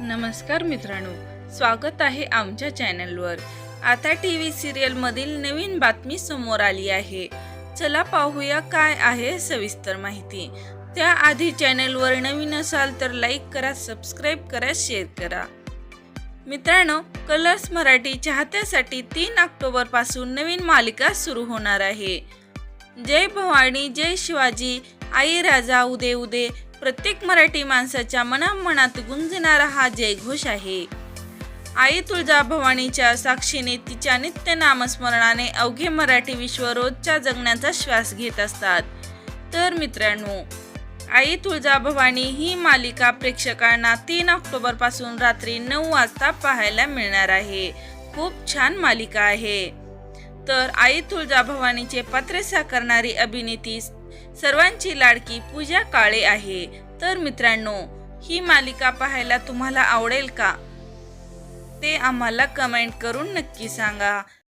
नमस्कार मित्रांनो स्वागत आहे आमच्या चॅनलवर. आता टी व्ही सिरियलमधील नवीन बातमी समोर आली आहे. चला पाहूया काय आहे सविस्तर माहिती. त्याआधी चॅनलवर नवीन असाल तर लाईक करा सबस्क्राईब करा शेअर करा. मित्रांनो कलर्स मराठी चाहत्यासाठी तीन ऑक्टोबरपासून नवीन मालिका सुरू होणार आहे. जय भवानी जय शिवाजी आई राजा उदे उदे प्रत्येक मराठी माणसाच्या मनामनात गुंजणारा हा जयघोष आहे. आई तुळजा भवानीच्या साक्षीने तिच्या नित्य नामस्मरणाने अवघे मराठी विश्व रोजच्या जगण्याचा श्वास घेत असतात. तर मित्रांनो आई तुळजा भवानी ही मालिका प्रेक्षकांना तीन ऑक्टोबरपासून रात्री नऊ वाजता पाहायला मिळणार आहे. खूप छान मालिका आहे. तर आई तुळजा भवानीचे पात्रसा करणारी अभिनेती सर्वांची लाडकी पूजा काळे आहे. तर मित्रांनो ही मालिका पाहायला तुम्हाला आवडेल का? ते आम्हाला कमेंट करून नक्की सांगा.